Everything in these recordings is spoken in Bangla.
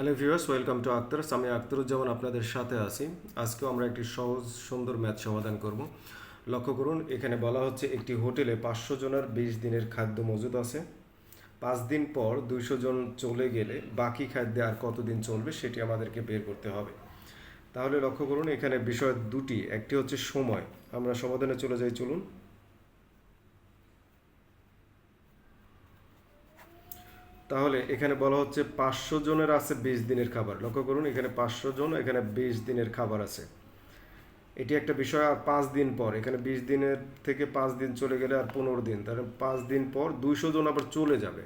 Hello viewers welcome to Akhtar আমি আক্তারুজ্জামান আপনাদের সাথে আছি। আজকেও আমরা একটি সহজ, সুন্দর ম্যাথ সমাধান করব। লক্ষ্য করুন, এখানে বলা হচ্ছে একটি হোটেলে পাঁচশো জনের বিশ দিনের খাদ্য মজুদ আছে। পাঁচ দিন পর দুইশো জন চলে গেলে বাকি খাদ্যে আর কতদিন চলবে সেটি আমাদেরকে বের করতে হবে। তাহলে লক্ষ্য করুন, এখানে বিষয় দুটি, একটি হচ্ছে সময়। আমরা সমাধানে চলে যাই, চলুন। তাহলে এখানে বলা হচ্ছে পাঁচশো জনের আছে বিশ দিনের খাবার। লক্ষ্য করুন, এখানে পাঁচশো জন, এখানে বিশ দিনের খাবার আছে। এটি একটা বিষয়, আর পাঁচ দিন পর, এখানে বিশ দিনের থেকে পাঁচ দিন চলে গেলে আর পনেরো দিন। তাহলে পাঁচ দিন পর দুইশো জন আবার চলে যাবে।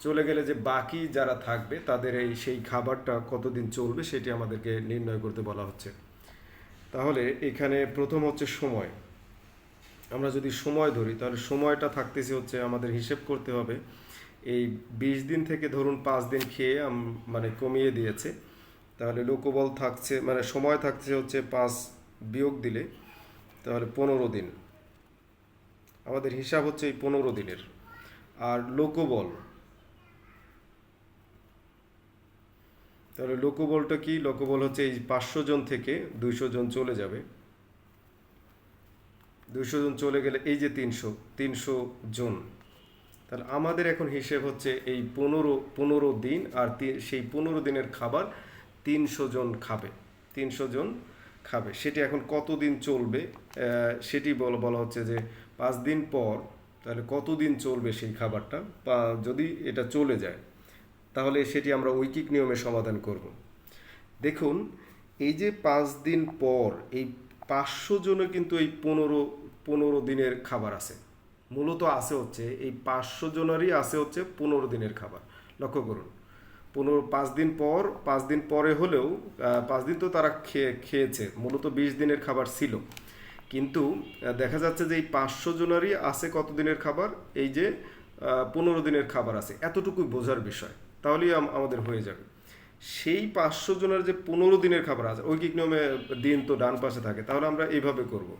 চলে গেলে যে বাকি যারা থাকবে, তাদের এই সেই খাবারটা কতদিন চলবে সেটি আমাদেরকে নির্ণয় করতে বলা হচ্ছে। তাহলে এখানে প্রথম হচ্ছে সময়। আমরা যদি সময় ধরি, তাহলে সময়টা থাকতেছে হচ্ছে আমাদের হিসেব করতে হবে এই বিশ দিন থেকে ধরুন পাঁচ দিন খেয়ে মানে কমিয়ে দিয়েছে। তাহলে লোকবল থাকছে মানে সময় থাকছে হচ্ছে পাঁচ বিয়োগ দিলে, তাহলে পনেরো দিন। আমাদের হিসাব হচ্ছে এই পনেরো দিনের। আর লোকবল, তাহলে লোকবলটা কি? লোকবল হচ্ছে এই পাঁচশো জন থেকে দুইশো জন চলে যাবে। দুইশো জন চলে গেলে এই যে তিনশো তিনশো জন। তাহলে আমাদের এখন হিসেব হচ্ছে এই পনেরো পনেরো দিন আর সেই পনেরো দিনের খাবার তিনশো জন খাবে, তিনশো জন খাবে। সেটি এখন কতদিন চলবে? সেটি বলা বলা হচ্ছে যে পাঁচ দিন পর, তাহলে কতদিন চলবে সেই খাবারটা? বা যদি এটা চলে যায়, তাহলে সেটি আমরা ঐকিক নিয়মে সমাধান করব। দেখুন, এই যে পাঁচ দিন পর এই পাঁচশো জনে কিন্তু এই পনেরো পনেরো দিনের খাবার আছে। মূলত আছে হচ্ছে এই পাঁচশো জনেরই আছে হচ্ছে পনেরো দিনের খাবার। লক্ষ্য করুন। পনেরো, পাঁচ দিন পর, পাঁচ দিন পরে হলেও পাঁচ দিন তো তারা খেয়ে, খেয়েছে, মূলত বিশ দিনের খাবার ছিল। কিন্তু দেখা যাচ্ছে যে এই পাঁচশো জনেরই আছে কত দিনের খাবার? এই যে পনেরো দিনের খাবার আছে। এতটুকুই বোঝার বিষয়। তাহলেই আমাদের হয়ে যাবে। সেই পাঁচশো জনের যে পনেরো দিনের খাবার আছে, ঐকিক নিয়মে দিন তো ডান পাশে থাকে, তাহলে আমরা এইভাবে করব।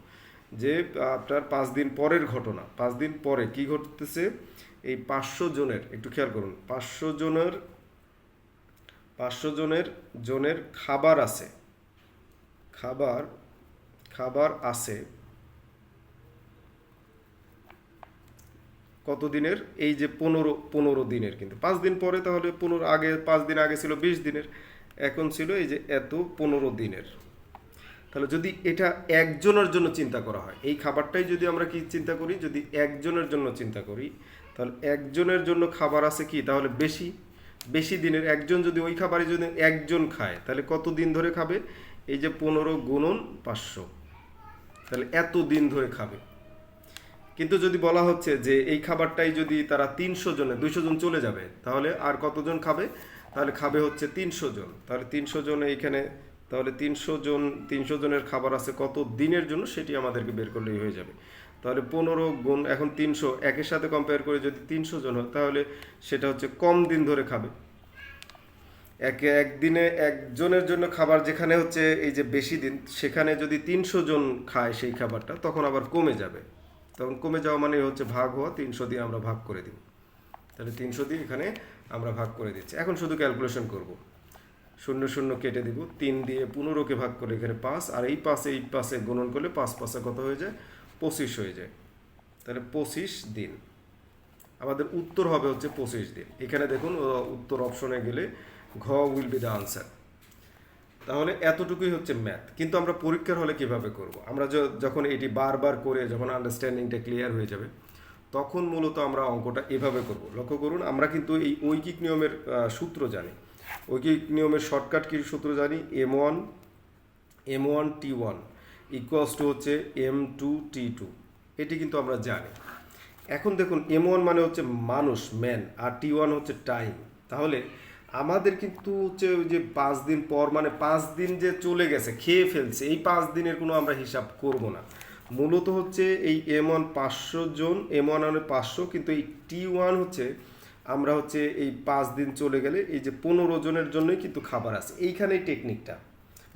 যে, আপনার পাঁচ দিন পরের ঘটনা, পাঁচ দিন পরে কি ঘটতেছে, এই পাঁচশো জনের, একটু খেয়াল করুন, পাঁচশো জনের পাঁচশো জনের জনের খাবার আছে, খাবার খাবার আছে, কত দিনের? এই যে পনেরো পনেরো দিনের কিন্তু, পাঁচ দিন পরে তাহলে পনেরো, আগে, পাঁচ দিন আগে ছিল বিশ দিনের, এখন ছিল এই যে এত পনেরো দিনের। তাহলে যদি এটা একজনের জন্য চিন্তা করা হয়, এই খাবারটাই যদি আমরা কি চিন্তা করি? যদি একজনের জন্য চিন্তা করি, তাহলে একজনের জন্য খাবার আছে কি? তাহলে বেশি বেশি দিনের একজন যদি ওই খাবারে যদি একজন খায়, তাহলে কত দিন ধরে খাবে? এই যে পনেরো গুণন পাঁচশো। তাহলে এত দিন ধরে খাবে। কিন্তু যদি বলা হচ্ছে যে এই খাবারটাই যদি তারা তিনশো জনে, দুইশো জন চলে যাবে, তাহলে আর কতজন খাবে? তাহলে খাবে হচ্ছে তিনশো জন। তাহলে তিনশো জন এইখানে তাহলে তিনশো জন, তিনশো জনের খাবার আছে কত দিনের জন্য সেটি আমাদেরকে বের করলেই হয়ে যাবে। তাহলে পনেরো গুণ, এখন তিনশো, একের সাথে কম্পেয়ার করে যদি তিনশো জন হয়, তাহলে সেটা হচ্ছে কম দিন ধরে খাবে। একে একদিনে একজনের জন্য খাবার যেখানে হচ্ছে এই যে বেশি দিন, সেখানে যদি তিনশো জন খায় সেই খাবারটা, তখন আবার কমে যাবে। তখন কমে যাওয়া মানে হচ্ছে ভাগ হওয়া, তিনশো দিয়ে আমরা ভাগ করে দিব। তাহলে তিনশো দিয়ে এখানে আমরা ভাগ করে দিচ্ছি। এখন শুধু ক্যালকুলেশন করব। শূন্য শূন্য কেটে দিব। তিন দিয়ে পনেরোকে ভাগ করলে এখানে পাঁচ, আর এই পাশে এই পাশে গুণন করলে পাঁচ পাশে কত হয়ে যায়? পঁচিশ হয়ে যায়। তাহলে পঁচিশ দিন। আমাদের উত্তর হবে হচ্ছে পঁচিশ দিন। এখানে দেখুন উত্তর অপশনে গেলে ঘ উইল বি দ্য আনসার। তাহলে এতটুকুই হচ্ছে ম্যাথ। কিন্তু আমরা পরীক্ষার হলে কীভাবে করব? আমরা যখন এটি বারবার করে যখন আন্ডারস্ট্যান্ডিংটা ক্লিয়ার হয়ে যাবে, তখন মূলত আমরা অঙ্কটা এভাবে করব। লক্ষ্য করুন, আমরা কিন্তু এই ঐকিক নিয়মের সূত্র জানি। ঐকিক নিয়মের শর্টকাট কি সূত্র জানি? M one M one T one equals two হচ্ছে এম টু টি টু এটি কিন্তু আমরা জানি। এখন দেখুন এম ওয়ান মানে হচ্ছে মানুষ ম্যান আর টি ওয়ান হচ্ছে টাইম তাহলে আমাদের কিন্তু হচ্ছে ওই যে পাঁচ দিন পর মানে পাঁচ দিন যে চলে গেছে, খেয়ে ফেলছে, এই পাঁচ দিনের কোনো আমরা হিসাব করব না। মূলত হচ্ছে এই এম ওয়ান পাঁচশো জন এম ওয়ান পাঁচশো, কিন্তু এই টি ওয়ান হচ্ছে আমরা হচ্ছে এই পাঁচ দিন চলে গেলে এই যে পনেরো জনের জন্যই কিন্তু খাবার আছে। এইখানেই টেকনিকটা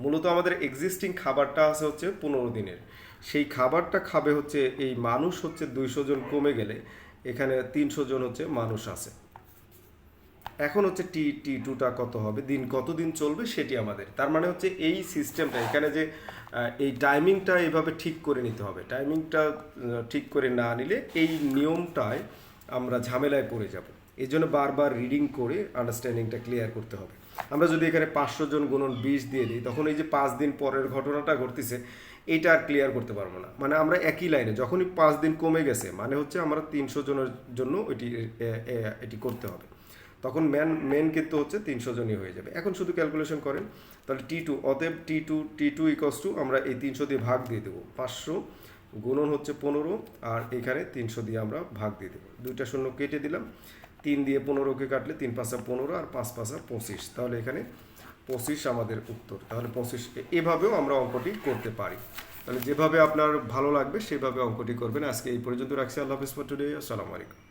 মূলত আমাদের এক্সিস্টিং খাবারটা আছে হচ্ছে পনেরো দিনের। সেই খাবারটা খাবে হচ্ছে এই মানুষ হচ্ছে দুইশো জন কমে গেলে এখানে তিনশো জন হচ্ছে মানুষ আছে। এখন হচ্ছে টি টি টুটা কত হবে, দিন কত দিন চলবে সেটি আমাদের। তার মানে হচ্ছে এই সিস্টেমটা এখানে যে এই টাইমিংটা এইভাবে ঠিক করে নিতে হবে। টাইমিংটা ঠিক করে না নিলে এই নিয়মটায় আমরা ঝামেলায় পড়ে যাব। এই জন্য বারবার রিডিং করে আন্ডারস্ট্যান্ডিংটা ক্লিয়ার করতে হবে। আমরা যদি এখানে পাঁচশো জন গুণন বিশ দিয়ে দিই, তখন এই যে পাঁচ দিন পরের ঘটনাটা ঘটতেছে, এটা আর ক্লিয়ার করতে পারব না। মানে আমরা একই লাইনে যখনই পাঁচ দিন কমে গেছে মানে হচ্ছে আমরা তিনশো জনের জন্য এটি এটি করতে হবে। তখন ম্যান মেন কিন্তু হচ্ছে তিনশো জনই হয়ে যাবে। এখন শুধু ক্যালকুলেশন করেন, তাহলে টি টু অতএব T two T two equals to আমরা এই তিনশো দিয়ে ভাগ দিয়ে দেবো। পাঁচশো গুণন হচ্ছে পনেরো আর এখানে তিনশো দিয়ে আমরা ভাগ দিয়ে দেবো। দুইটা শূন্য কেটে দিলাম। তিন দিয়ে পনেরোকে কাটলে তিন পাঁচা পনেরো আর পাঁচ পাঁচা পঁচিশ। তাহলে এখানে পঁচিশ আমাদের উত্তর। তাহলে পঁচিশ এভাবেও আমরা অঙ্কটি করতে পারি। তাহলে যেভাবে আপনার ভালো লাগবে, সেভাবে অঙ্কটি করবেন। আজকে এই পর্যন্ত রাখছি। আল্লাহ হাফিজ ফর টুডে। আসসালামু আলাইকুম।